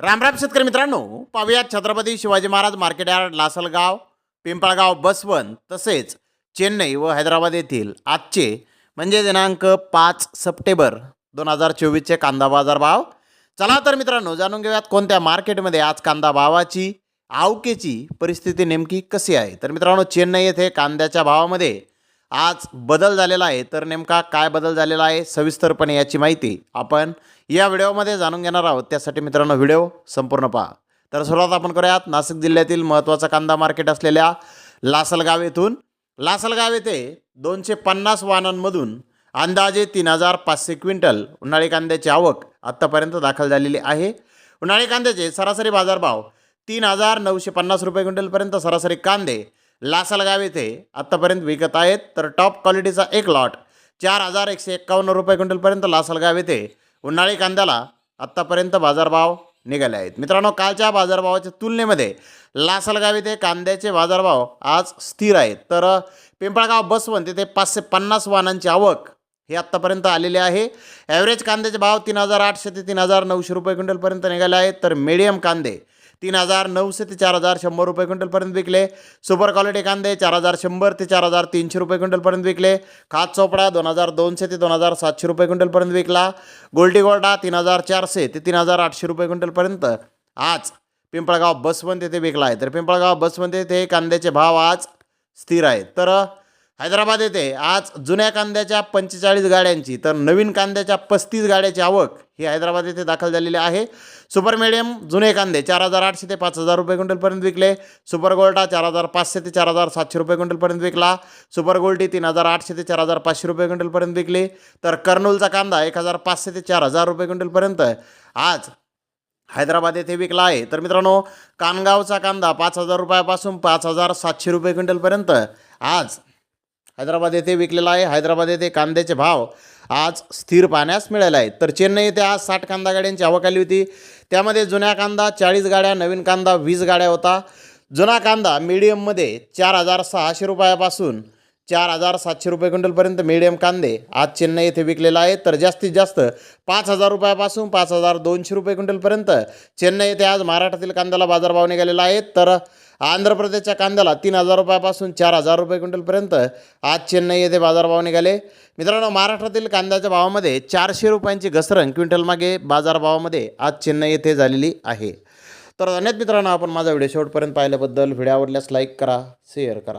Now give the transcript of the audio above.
रामराम शेतकरी मित्रांनो. पाहुयात छत्रपती शिवाजी महाराज मार्केट यार्ड लासलगाव पिंपळगाव बसवंत तसेच चेन्नई व हैदराबाद येथील आजचे म्हणजे दिनांक पाच सप्टेंबर दोन हजार चोवीसचे कांदा बाजार भाव. चला तर मित्रांनो जाणून घेऊयात कोणत्या मार्केटमध्ये आज कांदा भावाची आवकेची परिस्थिती नेमकी कशी आहे. तर मित्रांनो चेन्नई येथे कांद्याच्या भावामध्ये आज बदल झालेला आहे तर नेमका काय बदल झालेला आहे सविस्तरपणे याची माहिती आपण या व्हिडिओमध्ये जाणून घेणार आहोत. त्यासाठी मित्रांनो व्हिडिओ संपूर्ण पहा. तर सुरुवात आपण करूयात. नाशिक जिल्ह्यातील महत्त्वाचा कांदा मार्केट असलेल्या लासलगाव येथून. लासलगाव येथे दोनशे पन्नास वाहनांमधून अंदाजे तीन हजार पाचशे क्विंटल उन्हाळी कांद्याची आवक आत्तापर्यंत दाखल झालेली आहे. उन्हाळी कांद्याचे सरासरी बाजारभाव तीन हजार नऊशे पन्नास रुपये क्विंटलपर्यंत सरासरी कांदे लासलगाव येथे आत्तापर्यंत विकत आहेत. तर टॉप क्वालिटीचा एक लॉट चार हजार एकशे एक्कावन्न रुपये क्विंटलपर्यंत लासलगाव येथे उन्हाळी कांद्याला आत्तापर्यंत बाजारभाव निघाले आहेत. मित्रांनो कालच्या बाजारभावाच्या तुलनेमध्ये लासलगाव येथे कांद्याचे बाजारभाव आज स्थिर आहेत. तर पिंपळगाव बसवंत येथे पाचशे पन्नास वाहनांची आवक हे आत्तापर्यंत आलेले आहे. ॲव्हरेज कांद्याचे भाव तीन हजार आठशे ते तीन हजार नऊशे रुपये क्विंटलपर्यंत निघाले आहेत. तर मीडियम कांदे तीन हजार नऊशे ते चार हजार शंभर रुपये क्विंटलपर्यंत विकले. सुपर क्वालिटी कांदे चार हजार शंभर ते चार हजार तीनशे रुपये क्विंटलपर्यंत विकले. खात चोपडा दोन हजार दोनशे ते दोन हजार सातशे रुपये क्विंटलपर्यंत विकला. गोल्टी गोल्डा तीन हजार चारशे ते तीन हजार आठशे रुपये क्विंटलपर्यंत आज पिंपळगाव बसवंत येथे विकला आहे. तर पिंपळगाव बसवंत येथे कांद्याचे भाव आज स्थिर आहेत. तर हैदराबाद येथे आज जुन्या कांद्याच्या पंचेचाळीस गाड्यांची तर नवीन कांद्याच्या पस्तीस गाड्याची आवक ही हैदराबाद येथे दाखल झालेली आहे. सुपर मिडियम जुने कांदे चार हजार आठशे ते पाच हजार रुपये क्विंटलपर्यंत विकले. सुपर गोल्डा चार हजार पाचशे ते चार हजार सातशे रुपये क्विंटलपर्यंत विकला. सुपर गोल्डी तीन हजार आठशे ते चार हजार पाचशे रुपये क्विंटलपर्यंत विकली. तर कर्नूलचा कांदा एक हजार पाचशे ते चार हजार रुपये क्विंटलपर्यंत आज हैदराबाद येथे विकला आहे. तर मित्रांनो कानगावचा कांदा पाच हजार रुपयापासून पाच हजार सातशे रुपये क्विंटलपर्यंत आज हैदराबाद येथे विकलेला आहे. हैदराबाद येथे कांद्याचे भाव आज स्थिर पाहण्यास मिळाले आहेत. तर चेन्नई येथे आज साठ कांदा गाड्यांची आवक आली होती. त्यामध्ये जुन्या कांदा चाळीस गाड्या नवीन कांदा वीस गाड्या होता. जुना कांदा मीडियममध्ये चार हजार सहाशे रुपयापासून चार हजार सातशे रुपये क्विंटलपर्यंत मिडियम कांदे आज चेन्नई येथे विकलेला आहे. तर जास्तीत जास्त पाच हजार रुपयापासून पाच हजार दोनशे रुपये क्विंटलपर्यंत चेन्नई येथे आज महाराष्ट्रातील कांद्याला बाजारभाव निघालेला आहे. तर आंध्र प्रदेशच्या कांद्याला तीन हजार रुपयापासून चार हजार रुपये क्विंटलपर्यंत आज चेन्नई येथे बाजारभाव निघाले मित्रांनो महाराष्ट्रातील कांद्याच्या भावामध्ये चारशे रुपयांची घसरण क्विंटलमागे बाजारभावामध्ये आज चेन्नई येथे झालेली आहे. तर धन्यवाद मित्रांनो आपण माझा व्हिडिओ शेवटपर्यंत पाहिल्याबद्दल. व्हिडिओ आवडल्यास लाईक करा शेअर करा.